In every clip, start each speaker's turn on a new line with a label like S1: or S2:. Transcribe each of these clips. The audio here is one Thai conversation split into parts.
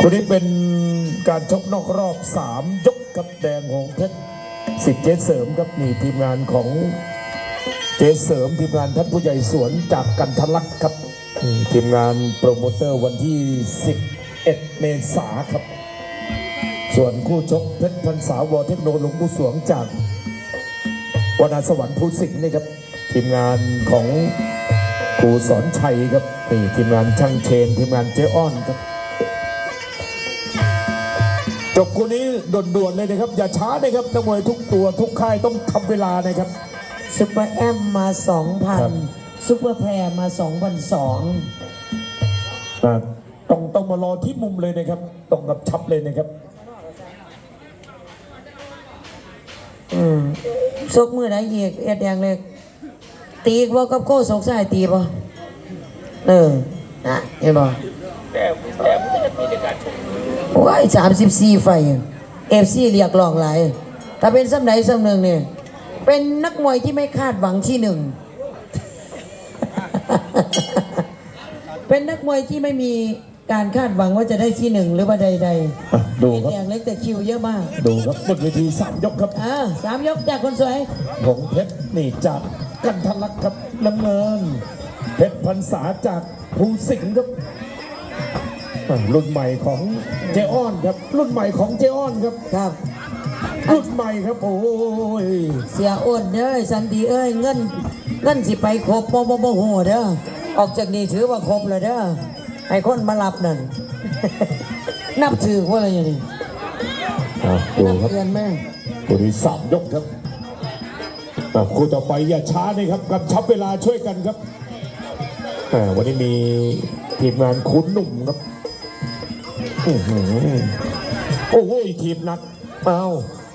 S1: คนนี้เป็นการชกนอกรอบสามยกกับแดงหงเพชรสิทธิ์เจเสริมครับนี่ทีมงานของเจเสริมทีมงานท่านผู้ใหญ่สวนจากกันทะลักครับนี่ทีมงานโปรโมเตอร์วันที่ 11 เมษาครับ ส่วนคู่ชกเพชรพันษาวอเทคโนหลวงปู่สวงจากวนาสวรรค์ภูสิงห์นี่ครับ ทีมงานของ ครูสอนชัยครับนี่ทีมงานช่างเชนทีมงานเจ้อ้อนครับ จบคู่นี้ด่วนๆเลยนะครับ อย่าช้านะครับนักมวยทุกตัวทุกค่ายต้องทำเวลานะครับ
S2: ซุปเปอร์แอมมา
S1: ครับ
S2: 2,000ซุปเปอร์แพรมา2,200
S1: อ่าต้องต้องมารอที่มุมเลยนะครับต้องกับชับเลยนะครับ
S2: อืมซกมือไหนเอกเอ็ดแดงเลย ตีบ่กับโก้สกสายตีบ่เออนะเห็นบ่โอ้ยสามสิบสี่ไฟเอฟซีเรียกร้องหลายถ้าเป็นสำไหนสำหนึ่งเนี่ยเป็นนักมวยที่ไม่คาดหวังที่หนึ่ง เป็นนักมวยที่ไม่มีการคาดหวังว่าจะได้ที่หนึ่งหรือว่าใด
S1: อะ
S2: ๆ
S1: ดู
S2: เอ็ด
S1: ครับ
S2: แดงเล็กแต่คิวเยอะมาก
S1: ดูครับบนเวทีสามยกครับ
S2: อ่าสามยกจากคนสวย
S1: ผงเพชรนี่จาก กันทะลักครับน้ำเงินเพชรพันษาจากภูสิงห์ครับอะรุ่นใหม่ของเจอ้อนครับ รุ่นใหม่ของเจอ้อนครับ
S2: ครับ
S1: รุ่นใหม่ครับโอ้ย
S2: เสียอ้นเด้อสันติเอ้ยเงินเงินสิไปครบบ่บ่บ่โหเด้อออกจากนี้ถือว่าครบเลยเด้อให้คนมารับนั่นนับถือว่าอะไรอย่างนี้
S1: อะดู
S2: นับ
S1: ครับ
S2: เตือนแม่
S1: คู่นี้สามยกครับ อะคู่ต่อไปอย่าช้าเลยครับกำชับเวลาช่วยกันครับอ่วันนี้มีทีมงานคุ้นหนุ่มครับอื้อหือโอ้โหทีมหนักเอา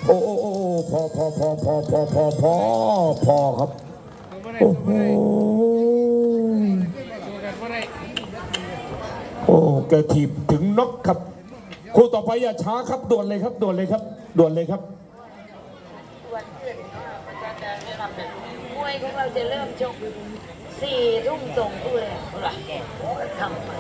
S1: โอ้โอ้โอ้พอพอพอพอพอพอพอพอครับโอ้โหโอ้แกทีบถึงนกครับคู่ต่อไปอย่าช้าครับด่วนเลยครับด่วนเลยครับด่วนเลยครับ
S3: วยของเราจะเริ่มชกสี่ทุ่มตรงตู้เลยทำ